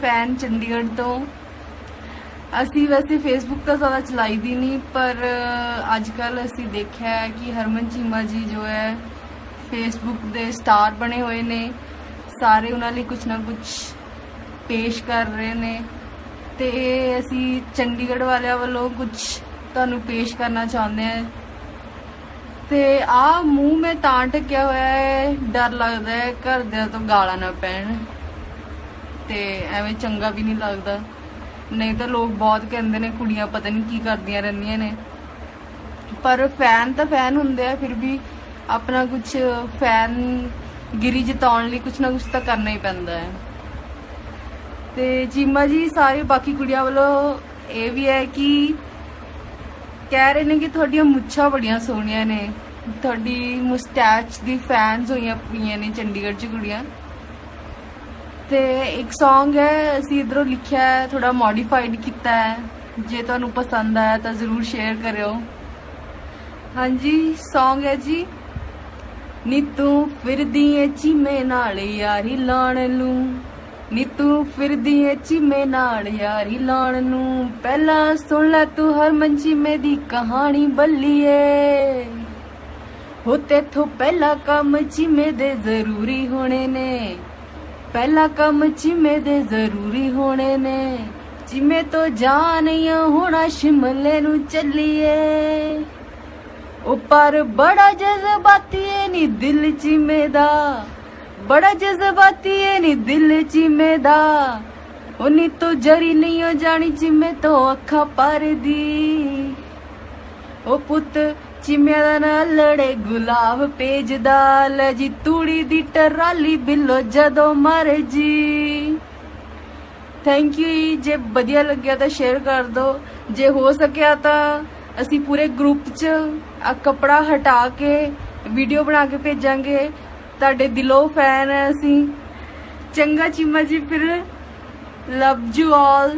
Fan Chandigarh ਤੋਂ। ਅਸੀਂ ਵੈਸੇ ਫੇਸਬੁੱਕ ਤਾਂ ਜ਼ਿਆਦਾ ਚਲਾਈਦੀ ਨਹੀਂ ਪਰ ਅੱਜ ਕੱਲ ਅਸੀਂ ਦੇਖਿਆ ਹੈ ਕਿ ਹਰਮਨ ਚੀਮਾ ਜੀ ਜੋ ਹੈ ਫੇਸਬੁੱਕ ਦੇ ਸਟਾਰ ਬਣੇ ਹੋਏ ਨੇ। ਸਾਰੇ ਉਹਨਾਂ ਲਈ ਕੁਝ ਨਾ ਕੁਝ ਪੇਸ਼ ਕਰ ਰਹੇ ਨੇ ਤੇ ਅਸੀਂ ਚੰਡੀਗੜ੍ਹ ਵਾਲਿਆਂ ਵੱਲੋਂ ਕੁਝ ਤੁਹਾਨੂੰ ਪੇਸ਼ ਕਰਨਾ ਚਾਹੁੰਦੇ ਹਾਂ। ਤੇ ਆ ਮੂੰਹ ਮੈਂ ਤਾਂ ਟਕਿਆ ਹੋਇਆ ਹੈ, ਡਰ ਲੱਗਦਾ ਹੈ, ਘਰਦਿਆਂ ਤੋਂ ਗਾਲਾਂ ਨਾ ਪੈਣ। ਤੇ ਐਵੇਂ ਚੰਗਾ ਵੀ ਨਹੀਂ ਲੱਗਦਾ। ਨਹੀਂ ਤਾਂ ਲੋਕ ਬਹੁਤ ਕਹਿੰਦੇ ਨੇ ਕੁੜੀਆਂ ਪਤਾ ਨਹੀਂ ਕੀ ਕਰਦੀਆਂ ਰਹਿੰਦੀਆਂ ਨੇ। ਪਰ ਫੈਨ ਤਾਂ ਫੈਨ ਹੁੰਦੇ ਆ, ਫਿਰ ਵੀ ਆਪਣਾ ਕੁਝ ਫੈਨ ਗਿਰੀ ਜਿਤਾਉਣ ਲਈ ਕੁਝ ਨਾ ਕੁਝ ਤਾਂ ਕਰਨਾ ਹੀ ਪੈਂਦਾ ਹੈ। ਤੇ ਚੀਮਾ ਜੀ, ਸਾਰੇ ਬਾਕੀ ਕੁੜੀਆਂ ਵੱਲੋਂ ਇਹ ਵੀ ਹੈ ਕਿ ਕਹਿ ਰਹੇ ਨੇ ਕਿ ਤੁਹਾਡੀਆਂ ਮੁੱਛਾਂ ਬੜੀਆਂ ਸੋਹਣੀਆਂ ਨੇ। ਤੁਹਾਡੀ ਮੁਸਟੈਚ ਦੀ ਫੈਨਸ ਹੋਈਆਂ ਪਈਆਂ ਨੇ ਚੰਡੀਗੜ੍ਹ 'ਚ ਕੁੜੀਆਂ। ਤੇ ਇੱਕ Song ਹੈ, ਅਸੀਂ ਇਧਰੋਂ ਲਿਖਿਆ ਹੈ ਥੋੜਾ ਮੋਡੀਫਾਈਡ ਕੀਤਾ ਹੈ। ਜੇ ਤੁਹਾਨੂੰ ਪਸੰਦ ਆਇਆ ਤਾਂ ਜ਼ਰੂਰ ਸ਼ੇਅਰ ਕਰਿਓ। ਹਾਂਜੀ, Song ਹੈ ਜੀ, ਨੀ ਤੂੰ ਫਿਰਦੀ ਏ ਚੀਮੇ ਨਾਲ ਯਾਰੀ ਲਾਣ ਨੂੰ। ਨੀ ਤੂੰ ਫਿਰਦੀ ਏ ਚੀਮੇ ਨਾਲ ਯਾਰੀ ਲਾਣ ਨੂੰ। ਪਹਿਲਾਂ ਸੁਣ ਲੈ ਤੂੰ ਹਰਮਨ ਚੀਮੇ ਦੀ ਕਹਾਣੀ ਬੱਲੀਏ ਹੋ ਤੇਥੋਂ ਪਹਿਲਾ ਕੰਮ ਚੀਮੇ ਦੇ ਜ਼ਰੂਰੀ ਹੋਣੇ ਨੇ। ਪਹਿਲਾ ਕੰਮ ਚੀਮੇ ਦੇ ਜ਼ਰੂਰੀ ਹੋਣੇ ਨੇ। ਚੀਮੇ ਤੋਂ ਜਾਣਿਆ ਹੋਣਾ ਸ਼ਿਮਲੇ ਨੂੰ ਚੱਲੀਏ। ਉਹ ਪਰ ਬੜਾ ਜਜ਼ਬਾਤੀ ਏ ਨੀ ਦਿਲ ਚੀਮੇ ਦਾ। ਬੜਾ ਜਜ਼ਬਾਤੀ ਏ ਨੀ ਦਿਲ ਚੀਮੇ ਦਾ। ਉਹ ਤੂੰ ਜਰੀ ਨਹੀਂ ਹੋ ਜਾਣੀ ਚੀਮੇ ਤੋਂ ਅੱਖਾਂ ਪਰਦੀ ਉਹ ਪੁੱਤ ਚਿਮਿਆਂ ਦਾ ਨਾਲ ਲੜੇ ਗੁਲਾਬ ਪੇਜਦਾ ਲੈ ਜੀ ਤੂੜੀ ਦੀ ਟਰਾਲੀ ਬਿੱਲੋ ਜਦੋਂ ਮਰਜ਼ੀ। ਥੈਂਕ ਯੂ ਜੇ ਵਧੀਆ ਲੱਗਿਆ ਤਾਂ ਸ਼ੇਅਰ ਕਰ ਦਿਓ ਜੇ ਹੋ ਸਕਿਆ ਤਾਂ ਅਸੀਂ ਪੂਰੇ ਗਰੁੱਪ 'ਚ ਆ ਕਪੜਾ ਹਟਾ ਕੇ ਵੀਡੀਓ ਬਣਾ ਕੇ ਭੇਜਾਂਗੇ। ਤੁਹਾਡੇ ਦਿਲੋਂ ਫੈਨ ਹੈ ਅਸੀਂ। ਚੰਗਾ ਚੀਮਾ ਜੀ ਫਿਰ ਲਵ ਯੂ ਆਲ